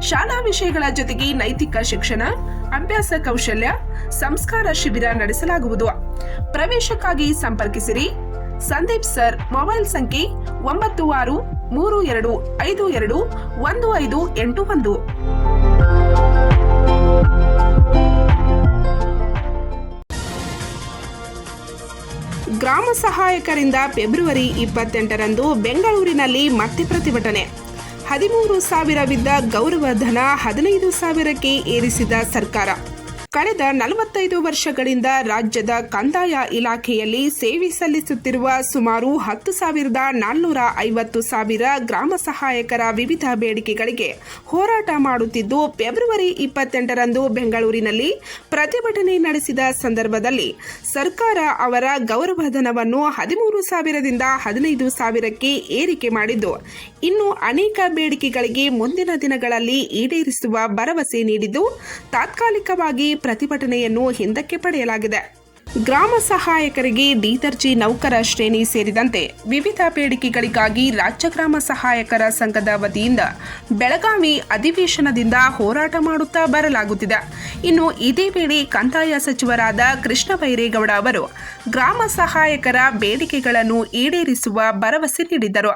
ಶಾಲಾ ವಿಷಯಗಳ ಜೊತೆಗೆ ನೈತಿಕ ಶಿಕ್ಷಣ, ಅಭ್ಯಾಸ ಕೌಶಲ್ಯ, ಸಂಸ್ಕಾರ ಶಿಬಿರ ನಡೆಸಲಾಗುವುದು. ಪ್ರವೇಶಕ್ಕಾಗಿ ಸಂಪರ್ಕಿಸಿರಿ. ಸಂದೀಪ್ ಸರ್, ಮೊಬೈಲ್ ಸಂಖ್ಯೆ ಒಂಬತ್ತು ಆರು, ಮೂರು ಎರಡು ಐದು ಎರಡು, ಒಂದು ಐದು ಎಂಟು ಒಂದು. ಗ್ರಾಮ ಸಹಾಯಕರಿಂದ ಫೆಬ್ರವರಿ ಇಪ್ಪತ್ತೆಂಟರಂದು ಬೆಂಗಳೂರಿನಲ್ಲಿ ಮತ್ತೆ ಪ್ರತಿಭಟನೆ. ಹದಿಮೂರು ಸಾವಿರವಿದ್ದ ಗೌರವಧನ ಹದಿನೈದು ಸಾವಿರಕ್ಕೆ ಏರಿಸಿದ ಸರ್ಕಾರ. ಕಳೆದ ನಲವತ್ತೈದು ವರ್ಷಗಳಿಂದ ರಾಜ್ಯದ ಕಂದಾಯ ಇಲಾಖೆಯಲ್ಲಿ ಸೇವೆ ಸಲ್ಲಿಸುತ್ತಿರುವ ಸುಮಾರು ಹತ್ತು ಸಾವಿರದ ನಾಲ್ನೂರ ಐವತ್ತು ಸಾವಿರ ಗ್ರಾಮ ಸಹಾಯಕರ ವಿವಿಧ ಬೇಡಿಕೆಗಳಿಗೆ ಹೋರಾಟ ಮಾಡುತ್ತಿದ್ದು, ಫೆಬ್ರವರಿ ಇಪ್ಪತ್ತೆಂಟರಂದು ಬೆಂಗಳೂರಿನಲ್ಲಿ ಪ್ರತಿಭಟನೆ ನಡೆಸಿದ ಸಂದರ್ಭದಲ್ಲಿ ಸರ್ಕಾರ ಅವರ ಗೌರವಧನವನ್ನು ಹದಿಮೂರು ಸಾವಿರದಿಂದ ಹದಿನೈದು ಸಾವಿರಕ್ಕೆ ಏರಿಕೆ ಮಾಡಿದ್ದು, ಇನ್ನು ಅನೇಕ ಬೇಡಿಕೆಗಳಿಗೆ ಮುಂದಿನ ದಿನಗಳಲ್ಲಿ ಈಡೇರಿಸುವ ಭರವಸೆ ನೀಡಿದ್ದು, ತಾತ್ಕಾಲಿಕವಾಗಿ ಪ್ರತಿಭಟನೆಯನ್ನು ಹಿಂದಕ್ಕೆ ಪಡೆಯಲಾಗಿದೆ. ಗ್ರಾಮ ಸಹಾಯಕರಿಗೆ ದೀತರ್ಜಿ ನೌಕರ ಶ್ರೇಣಿ ಸೇರಿದಂತೆ ವಿವಿಧ ಬೇಡಿಕೆಗಳಿಗಾಗಿ ರಾಜ್ಯ ಗ್ರಾಮ ಸಹಾಯಕರ ಸಂಘದ ವತಿಯಿಂದ ಬೆಳಗಾವಿ ಅಧಿವೇಶನದಿಂದ ಹೋರಾಟ ಮಾಡುತ್ತಾ ಬರಲಾಗುತ್ತಿದೆ. ಇನ್ನು ಇದೇ ವೇಳೆ ಕಂದಾಯ ಸಚಿವರಾದ ಕೃಷ್ಣ ಬೈರೇಗೌಡ ಅವರು ಗ್ರಾಮ ಸಹಾಯಕರ ಬೇಡಿಕೆಗಳನ್ನು ಈಡೇರಿಸುವ ಭರವಸೆ ನೀಡಿದ್ದರು.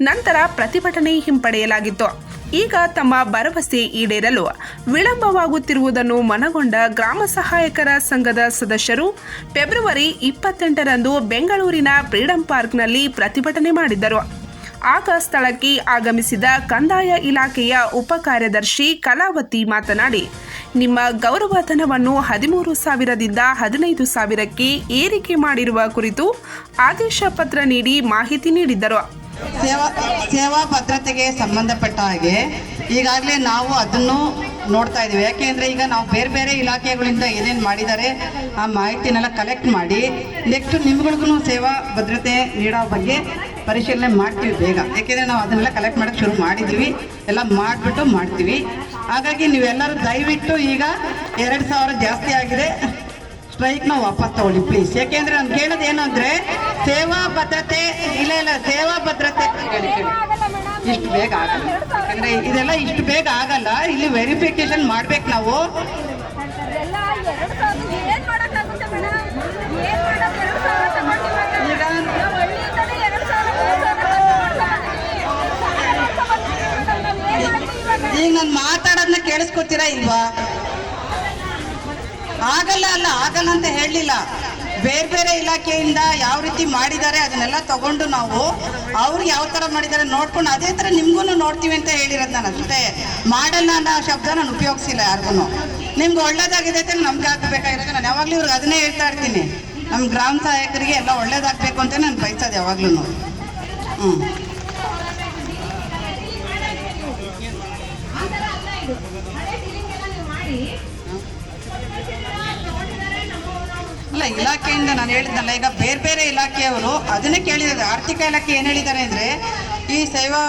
ನಂತರ ಪ್ರತಿಭಟನೆ ಹಿಂಪಡೆಯಲಾಗಿತ್ತು. ಈಗ ತಮ್ಮ ಭರವಸೆ ಈಡೇರಲು ವಿಳಂಬವಾಗುತ್ತಿರುವುದನ್ನು ಮನಗೊಂಡ ಗ್ರಾಮ ಸಹಾಯಕರ ಸಂಘದ ಸದಸ್ಯರು ಫೆಬ್ರವರಿ ಇಪ್ಪತ್ತೆಂಟರಂದು ಬೆಂಗಳೂರಿನ ಫ್ರೀಡಂ ಪಾರ್ಕ್ನಲ್ಲಿ ಪ್ರತಿಭಟನೆ ಮಾಡಿದ್ದರು. ಆಗ ಸ್ಥಳಕ್ಕೆ ಆಗಮಿಸಿದ ಕಂದಾಯ ಇಲಾಖೆಯ ಉಪ ಕಾರ್ಯದರ್ಶಿ ಕಲಾವತಿ ಮಾತನಾಡಿ, ನಿಮ್ಮ ಗೌರವಧನವನ್ನು ಹದಿಮೂರು ಸಾವಿರದಿಂದ ಹದಿನೈದು ಸಾವಿರಕ್ಕೆ ಏರಿಕೆ ಮಾಡಿರುವ ಕುರಿತು ಆದೇಶ ಪತ್ರ ನೀಡಿ ಮಾಹಿತಿ ನೀಡಿದ್ದರು. ಸೇವಾ ಸೇವಾ ಭದ್ರತೆಗೆ ಸಂಬಂಧಪಟ್ಟ ಹಾಗೆ ಈಗಾಗಲೇ ನಾವು ಅದನ್ನು ನೋಡ್ತಾ ಇದ್ದೀವಿ. ಯಾಕೆಂದರೆ ಈಗ ನಾವು ಬೇರೆ ಬೇರೆ ಇಲಾಖೆಗಳಿಂದ ಏನೇನು ಮಾಡಿದ್ದಾರೆ ಆ ಮಾಹಿತಿನೆಲ್ಲ ಕಲೆಕ್ಟ್ ಮಾಡಿ ನೆಕ್ಸ್ಟ್ ನಿಮ್ಗಳಿಗೂ ಸೇವಾ ಭದ್ರತೆ ನೀಡೋ ಬಗ್ಗೆ ಪರಿಶೀಲನೆ ಮಾಡ್ತೀವಿ ಬೇಗ. ಯಾಕೆಂದರೆ ನಾವು ಅದನ್ನೆಲ್ಲ ಕಲೆಕ್ಟ್ ಮಾಡೋಕ್ಕೆ ಶುರು ಮಾಡಿದ್ದೀವಿ ಎಲ್ಲ ಮಾಡಿಬಿಟ್ಟು ಮಾಡ್ತೀವಿ. ಹಾಗಾಗಿ ನೀವೆಲ್ಲರೂ ದಯವಿಟ್ಟು ಈಗ ಎರಡು ಸಾವಿರ ಜಾಸ್ತಿ ಆಗಿದೆ. ಸ್ಟ್ರೈಕ್ನ ವಾಪಸ್ ತಗೊಳ್ಳಿ ಪ್ಲೀಸ್ ಯಾಕೆಂದ್ರೆ ನಾನು ಕೇಳೋದು ಏನು ಅಂದ್ರೆ ಸೇವಾ ಭದ್ರತೆ, ಇಲ್ಲ ಇಲ್ಲ, ಸೇವಾ ಭದ್ರತೆ ಇಷ್ಟು ಬೇಗ ಆಗಲ್ಲ. ಯಾಕಂದ್ರೆ ಇದೆಲ್ಲ ಇಷ್ಟು ಬೇಗ ಆಗಲ್ಲ. ಇಲ್ಲಿ ವೆರಿಫಿಕೇಶನ್ ಮಾಡ್ಬೇಕು ನಾವು. ನಾವು ಈಗ ನಾನು ಮಾತಾಡೋದನ್ನ ಕೇಳಿಸ್ಕೊತೀರಾ ಇಲ್ವಾ? ಆಗಲ್ಲ ಅಲ್ಲ, ಆಗಲ್ಲ ಅಂತ ಹೇಳಲಿಲ್ಲ. ಬೇರೆ ಬೇರೆ ಇಲಾಖೆಯಿಂದ ಯಾವ ರೀತಿ ಮಾಡಿದ್ದಾರೆ ಅದನ್ನೆಲ್ಲ ತಗೊಂಡು ನಾವು ಅವ್ರು ಯಾವ ಥರ ಮಾಡಿದ್ದಾರೆ ನೋಡ್ಕೊಂಡು ಅದೇ ಥರ ನಿಮ್ಗೂ ನೋಡ್ತೀವಿ ಅಂತ ಹೇಳಿರೋದು ನಾನು. ಅಷ್ಟೇ ಮಾಡಲ್ಲ ಅನ್ನೋ ಶಬ್ದ ನಾನು ಉಪಯೋಗಿಸಿಲ್ಲ ಯಾರಿಗೂ ನಿಮ್ಗೆ ಒಳ್ಳೇದಾಗಿದೆ ಅಂತ ನಮ್ಗೆ ಆಗಬೇಕಾಗಿರೋದು ನಾನು ಯಾವಾಗಲೂ ಇವ್ರಿಗೆ ಅದನ್ನೇ ಹೇಳ್ತಾ ಇರ್ತೀನಿ. ನಮ್ಮ ಗ್ರಾಮ ಸಹಾಯಕರಿಗೆ ಎಲ್ಲ ಒಳ್ಳೇದಾಗಬೇಕು ಅಂತ ನಾನು ಬಯಸೋದು ಯಾವಾಗಲೂ ಹ್ಞೂ ಅಲ್ಲ ಇಲಾಖೆಯಿಂದ ನಾನು ಹೇಳಿದ್ನಲ್ಲ ಈಗ ಬೇರೆ ಬೇರೆ ಇಲಾಖೆಯವರು ಅದನ್ನೇ ಕೇಳಿದ್ದಾರೆ. ಆರ್ಥಿಕ ಇಲಾಖೆ ಏನು ಹೇಳಿದ್ದಾರೆ ಅಂದರೆ, ಈ ಸೇವಾ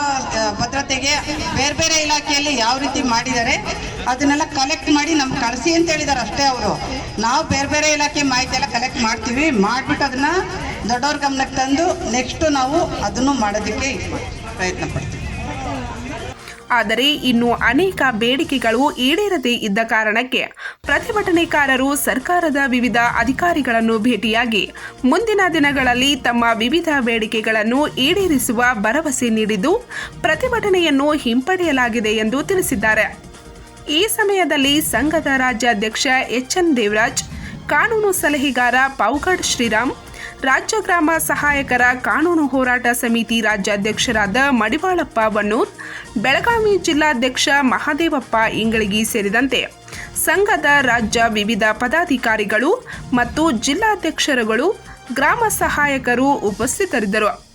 ಭದ್ರತೆಗೆ ಬೇರೆ ಬೇರೆ ಇಲಾಖೆಯಲ್ಲಿ ಯಾವ ರೀತಿ ಮಾಡಿದ್ದಾರೆ, ಅದನ್ನೆಲ್ಲ ಕಲೆಕ್ಟ್ ಮಾಡಿ ನಮ್ಗೆ ಕಳಿಸಿ ಅಂತ ಹೇಳಿದ್ದಾರೆ ಅಷ್ಟೇ ಅವರು. ನಾವು ಬೇರೆ ಬೇರೆ ಇಲಾಖೆ ಮಾಹಿತಿ ಎಲ್ಲ ಕಲೆಕ್ಟ್ ಮಾಡ್ತೀವಿ. ಮಾಡಿಬಿಟ್ಟು ಅದನ್ನು ದೊಡ್ಡವ್ರ ಗಮನಕ್ಕೆ ತಂದು ನೆಕ್ಸ್ಟು ನಾವು ಅದನ್ನು ಮಾಡೋದಕ್ಕೆ ಪ್ರಯತ್ನ ಪಡ್ತೀವಿ. ಆದರೆ ಇನ್ನು ಅನೇಕ ಬೇಡಿಕೆಗಳು ಈಡೇರದೇ ಇದ್ದ ಕಾರಣಕ್ಕೆ ಪ್ರತಿಭಟನೆಕಾರರು ಸರ್ಕಾರದ ವಿವಿಧ ಅಧಿಕಾರಿಗಳನ್ನು ಭೇಟಿಯಾಗಿ ಮುಂದಿನ ದಿನಗಳಲ್ಲಿ ತಮ್ಮ ವಿವಿಧ ಬೇಡಿಕೆಗಳನ್ನು ಈಡೇರಿಸುವ ಭರವಸೆ ನೀಡಿದ್ದು ಪ್ರತಿಭಟನೆಯನ್ನು ಹಿಂಪಡೆಯಲಾಗಿದೆ ಎಂದು ತಿಳಿಸಿದ್ದಾರೆ. ಈ ಸಮಯದಲ್ಲಿ ಸಂಘದ ರಾಜ್ಯಾಧ್ಯಕ್ಷ ಎಚ್ ಎನ್ ದೇವರಾಜ್, ಕಾನೂನು ಸಲಹೆಗಾರ ಪೌಗಡ್ ಶ್ರೀರಾಮ್ ರಾಜ್ಯ ಗ್ರಾಮ ಸಹಾಯಕರ ಕಾನೂನು ಹೋರಾಟ ಸಮಿತಿ ರಾಜ್ಯಾಧ್ಯಕ್ಷರಾದ ಮಡಿವಾಳಪ್ಪ ವಣ್ಣೂರ್ ಬೆಳಗಾವಿ ಜಿಲ್ಲಾಧ್ಯಕ್ಷ ಮಹಾದೇವಪ್ಪ ಇಂಗಳಗಿ ಸೇರಿದಂತೆ ಸಂಘದ ರಾಜ್ಯ ವಿವಿಧ ಪದಾಧಿಕಾರಿಗಳು ಮತ್ತು ಜಿಲ್ಲಾಧ್ಯಕ್ಷರುಗಳು, ಗ್ರಾಮ ಸಹಾಯಕರು ಉಪಸ್ಥಿತರಿದ್ದರು.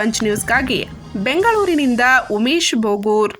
ಪಂಚ್ ನ್ಯೂಸ್ಗಾಗಿ ಬೆಂಗಳೂರಿನಿಂದ ಉಮೇಶ್ ಬೋಗೂರ್